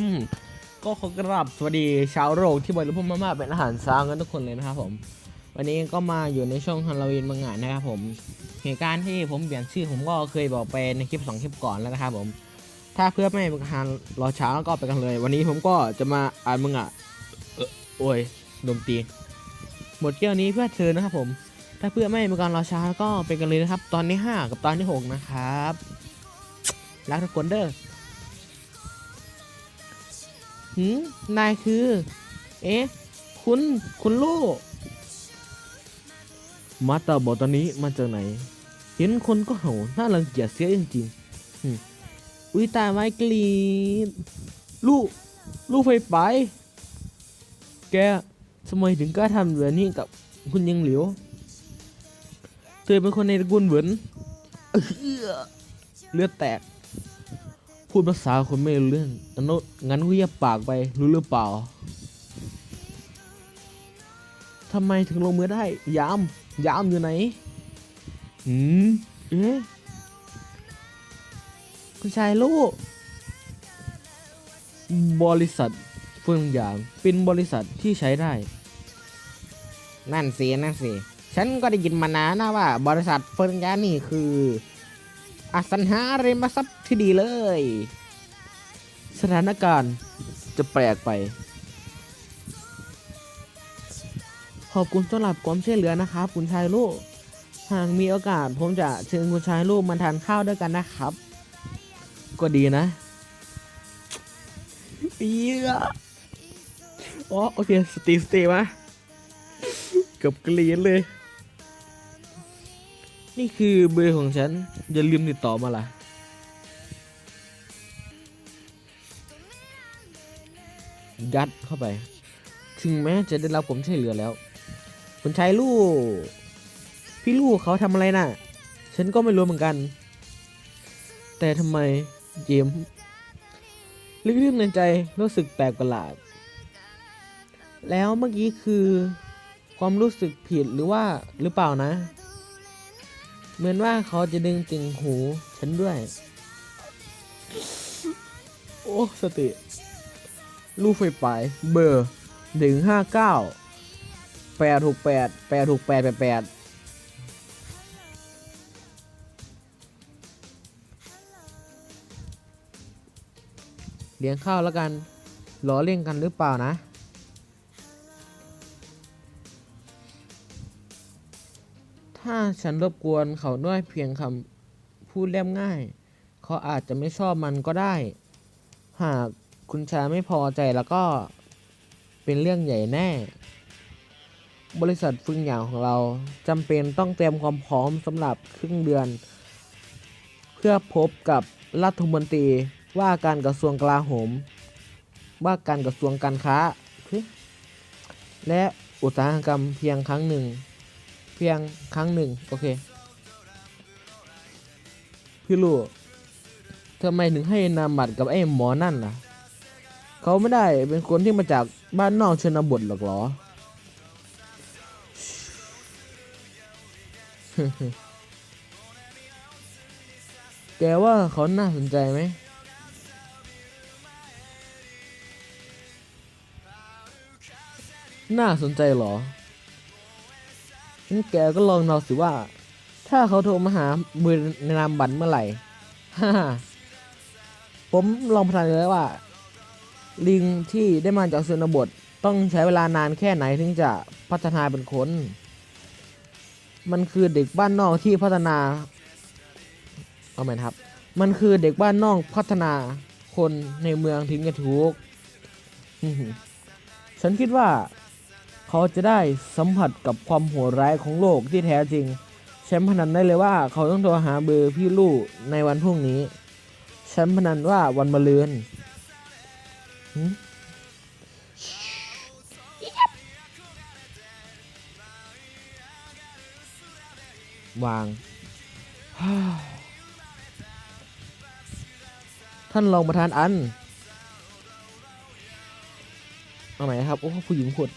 ม ก็ขอกราบสวัสดีชาวโลกที่บริโภคมาม่าเป็นอาหารเช้ากันทุกคนเลยนะครับผม วันนี้ก็มาอยู่ในช่วงฮาโลวีนบางงานนะครับผม เหตุการณ์ที่ผมเปลี่ยนชื่อผมก็เคยบอกไปในคลิปสองคลิปก่อนแล้วนะครับผม ถ้าเพื่อไม่ให้เป็นการรอช้าก็ไปกันเลย วันนี้ผมก็จะมาอ่านมังงะโอ้ยดมตีหมดเกี่ยวนี้เพื่อเธอนะครับผม ถ้าเพื่อไม่ให้เป็นการรอช้าก็ไปกันเลยนะครับ ตอนที่5กับตอนที่ 6 นะครับรักทุกคนเด้อ หืมนายคือ เอ๊ะ คุณ คุณลูก มาตาบอกตอนนี้มาจากไหน เห็นคนก็เห่าน่ารังเกียจเสียจริงๆอุ้ยตายไม้กรีดลูก ลูกไฟไป แกทำไมถึงกล้าทำแบบนี้กับคุณยังเหลียว เธอเป็นคนในตระกูลเหวินเอื้อเลือดแตก พูดภาษาคนไม่รู้เรื่องอันโนนงั้นก็เยียบปากไปรู้หรือเปล่าทำไมถึงลงมือได้ ยาม ยามอยู่ไหน หืม เอ๊ะคุณชายลูก บริษัทเฟื่องหยางเป็นบริษัทที่ใช้ได้ นั่นสิ นั่นสิ ฉันก็ได้ยินมานานนะว่า บริษัทเฟิร์นยานี่คือ อสังหาริมทรัพย์ที่ดีเลย สถานการณ์จะแปลกไป ขอบคุณสำหรับความช่วยเหลือนะครับ คุณชายลูก หากมีโอกาสผมจะเชิญคุณชายลูกมาทานข้าวด้วยกันนะครับ ก็ดีนะเอียอ๋อโอเค สตีสตีมาเกือบกรีนเลย นี่คือเบอร์ของฉัน อย่าลืมติดต่อมาล่ะ ยัดเข้าไป ถึงแม้จะได้รับผมช่วยเหลือแล้วคุณชายลูก พี่ลูกเขาทำอะไรน่ะ ฉันก็ไม่รู้เหมือนกัน แต่ทำไมเจมลึกๆในใจรู้สึกแปลกประหลาด แล้วเมื่อกี้คือความรู้สึกผิดหรือว่าหรือเปล่านะ เหมือนว่าเขาจะดึงติ่งหูฉันด้วย โอ้ สติ ลูกไฟปลายเบอร์หนึ่งห้าเก้าแปดหกแปดแปดหกแปดแปดแปดเลี้ยงข้าวแล้วกันล้อเล่นกันหรือเปล่านะ ถ้าฉันรบกวนเขาด้วยเพียงคำพูดเรียบง่าย เขาอาจจะไม่ชอบมันก็ได้ หากคุณชายไม่พอใจแล้วก็เป็นเรื่องใหญ่แน่ บริษัทฟึงหยางของเราจำเป็นต้องเตรียมความพร้อมสำหรับครึ่งเดือน เพื่อพบกับรัฐมนตรีว่าการกระทรวงกลาโหม ว่าการกระทรวงการค้า และอุตสาหกรรมเพียงครั้งหนึ่ง เพียงครั้งหนึ่งโอเค พี่ลูกทำไมถึงให้นามบัตรกับไอ้หมอนั่นล่ะ เขาไม่ได้เป็นคนที่มาจากบ้านนอกชนบทหรอกเหรอ แกว่าเขาน่าสนใจไหมน่าสนใจหรอ งั้นแกก็ลองเดาสิว่า ถ้าเขาโทรมาหามือในนามบัตรเมื่อไหร่ฮ่าผมลองพนันเลยว่า ลิงที่ได้มาจากชนบทต้องใช้เวลานานแค่ไหนถึงจะพัฒนาเป็นคน มันคือเด็กบ้านนอกที่พัฒนา เอาไหมครับ มันคือเด็กบ้านนอกพัฒนาคนในเมืองถึงจะถูก ฉันคิดว่า เขาจะได้สัมผัสกับความโหดร้ายของโลกที่แท้จริง ฉันพนันได้เลยว่าเขาต้องโทรหาเบอร์พี่ลู่ในวันพรุ่งนี้ ฉันพนันว่าวันมะรืนหึวาง ท่านรองประธานอัน เอาไหมครับ โอ้ผู้หญิงขุด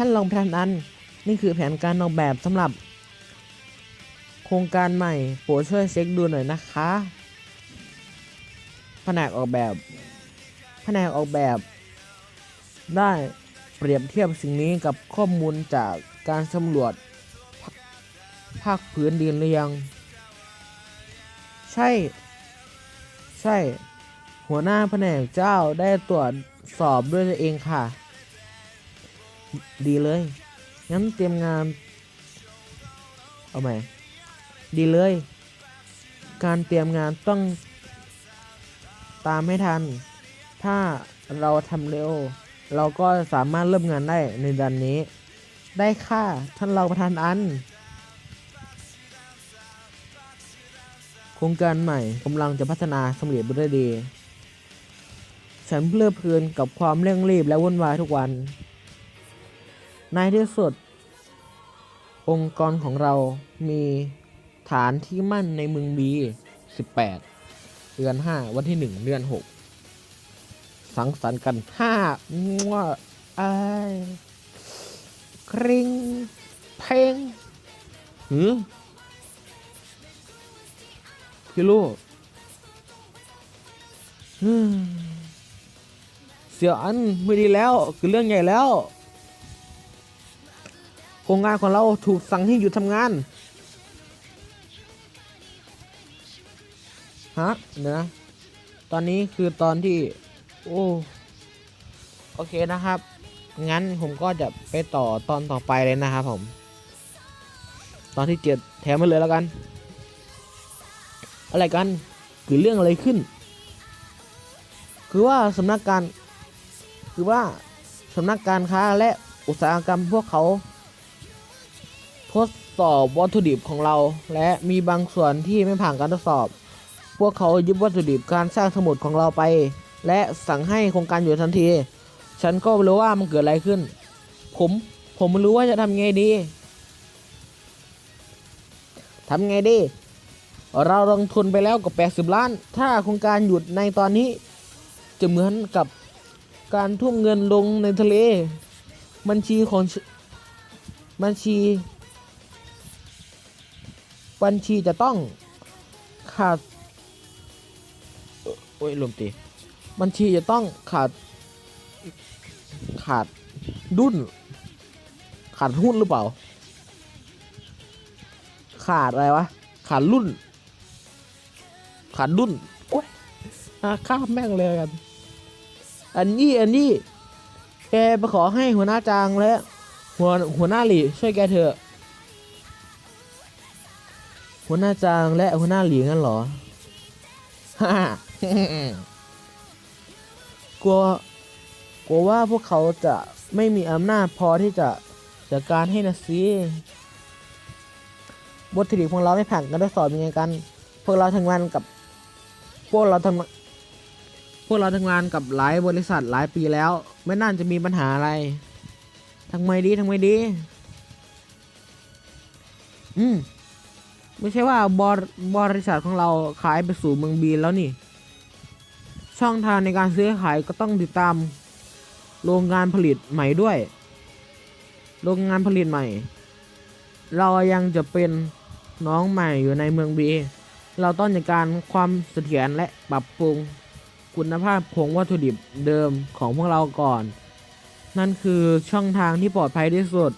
ท่านรองประธานอันนี่คือแผนการออกแบบสำหรับ โครงการใหม่โปรดช่วยเช็คดูหน่อยนะคะแผนกออกแบบแผนกออกแบบ ได้เปรียบเทียบสิ่งนี้กับข้อมูลจากการสำรวจภาภาคพื้นดินหรือยัง ใช่ ใช่ หัวหน้าแผนกเจ้าได้ตรวจสอบด้วยตัวเองค่ะ ดีเลย งั้นเตรียมงาน เอาใหม่ ดีเลย การเตรียมงานต้องตามให้ทัน ถ้าเราทำเร็ว เราก็สามารถเริ่มงานได้ในดือนนี้ ได้ค่ะ ท่านเรองประธานอัน โครงการใหม่กำลังจะพัฒนาสำเร็จไปด้ดี ฉันเพลิดเพลินกับความเร่งรีบและวุ่นวายทุกวัน ในที่สุด องค์กรของเรามีฐานที่มั่นในเมืองบี18 เดือน 5 วันที่ 1 เดือน 6 สังสรรค์กัน5งัวไอายคริง เพลงหือพี่ลูกเสียอันไม่ดีแล้ว คือเรื่องใหญ่แล้ว โครงงานของเราถูกสั่งให้หยุดทำงานฮะเดี๋ยวนะ ตอนนี้คือตอนที่ โอ้โอเคนะครับ งั้นผมก็จะไปต่อตอนต่อไปเลยนะครับผม ตอนที่เจ็ดแถมมาเลยแล้วกัน อะไรกันเกิดเรื่องอะไรขึ้น คือว่าสำนักการ คือว่าสำนักการค้าและอุตสาหกรรมพวกเขา ทดสอบวัตถุดิบของเรา และมีบางส่วนที่ไม่ผ่านการทดสอบ พวกเขายึดวัตถุดิบการสร้างสมุดของเราไป และสั่งให้โครงการหยุดทันที ฉันก็ไม่รู้ว่ามันเกิดอะไรขึ้น ผมผมไม่รู้ว่าจะทำไงดีทำไงดี เราลงทุนไปแล้วกับ 80 ล้าน ถ้าโครงการหยุดในตอนนี้ จะเหมือนกับการทุ่มเงินลงในทะเล บัญชีของบัญชี บัญชีจะต้องขาดโอ้ยลมตีบัญชีจะต้องขาด ขาดดุนขาดหุ้นหรือเปล่า ขาดอะไรวะ ขาดรุ่น ขาดดุนโอ้ยอะข้ามแม่งเลยกัน อันนี้อันนี้ แกไปขอให้หัวหน้าจางและหัวหัวหน้าหลีช่วยแกเถอะ หัวหน้าจางและหัวหน้าหลีงั้นเหรอฮ่ากลัวกลัวว่าพวกเขาจะไม่มีอำนาจพอที่จะจัดการให้นะสิวัตถุดิบของเราไม่ผ่านการทดสอบยังไงกัน พวกเราทำงานกับ พวกเราทำพวกเราทำงานกับหลายบริษัทหลายปีแล้ว ไม่น่าจะมีปัญหาอะไรทำไมดีทำไมดี อืม ไม่ใช่ว่าบรบริษัทของเราขายไปสู่เมืองบีนแล้วนี่ ช่องทางในการซื้อขายก็ต้องติดตามโรงงานผลิตใหม่ด้วย โรงงานผลิตใหม่ เรายังจะเป็นน้องใหม่อยู่ในเมืองบี เราต้องจัดการความเสถียรและปรับปรุงคุณภาพของวัตถุดิบเดิมของพวกเราก่อน นั่นคือช่องทางที่ปลอดภัยที่สุด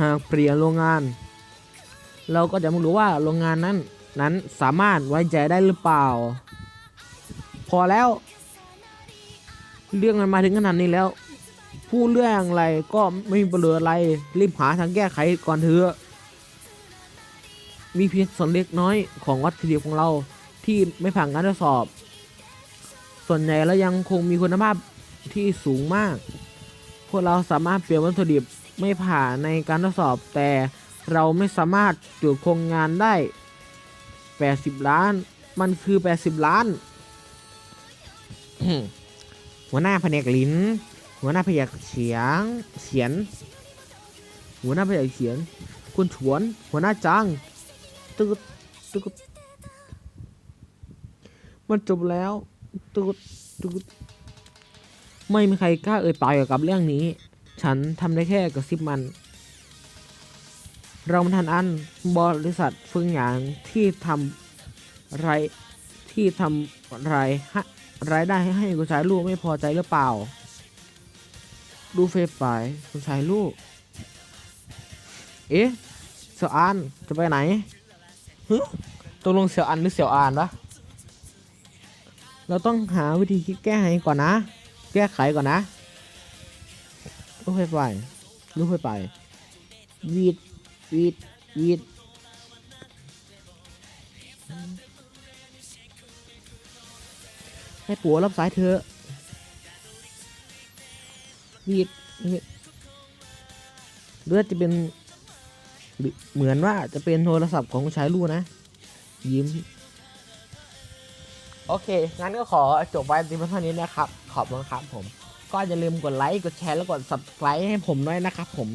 หากเปลี่ยนโรงงาน เราก็จะไม่รู้ว่าโรงงานนั้นนั้นสามารถไว้ใจได้หรือเปล่า พอแล้ว เรื่องมันมาถึงขนาดนี้แล้ว พูดเรื่องอะไรก็ไม่มีประโยชน์อะไร รีบหาทางแก้ไขก่อนเถอะมีเพียงส่วนเล็กน้อยของวัตถุดิบของเราที่ไม่ผ่านการทดสอบ ส่วนใหญ่แล้วยังคงมีคุณภาพที่สูงมาก พวกเราสามารถเปลี่ยนวัตถุดิบไม่ผ่านในการทดสอบแต่ เราไม่สามารถจุดโครงงานได้ 80 ล้าน มันคือ 80 ล้าน หัวหน้าแผนกลิ้น หัวหน้าแผนกเสียงเสียน หัวหน้าแผนกเสียง คุณฉวน หัวหน้าจังตึกตึกมันจบแล้วตึกตึกไม่มีใครกล้าเอ่ยปากเกี่ยวกับเรื่องนี้ ฉันทำได้แค่กระซิบมัน เรามันทันอันบริษัทฟึงหยางที่ทำไรที่ทำไรฮะรายได้ให้ให้คุณชายลูกไม่พอใจหรือเปล่า ดูเฟซไปคุณชายลูก เอ๊ะเสี่ยวอานจะไปไหนฮึตกลงเสี่ยวอันหรือเสี่ยวอานวะเราต้องหาวิธีคิดแก้ไขก่อนนะ แก้ไขก่อนนะลูกไฟไปลูกไฟไปวีด วีดวีดให้ผัวรับสายเธอวีดวีดหรือว่าจะเป็นเหมือนว่าจะเป็นโทรศัพท์ของชายลูกนะ ยิ้ม โอเค งั้นก็ขอจบไว้ที่เท่านี้นะครับ ขอบคุณครับผม ก็อย่าลืมกดไลค์ กดแชร์ แล้วกด subscribe ให้ผมด้วยนะครับผม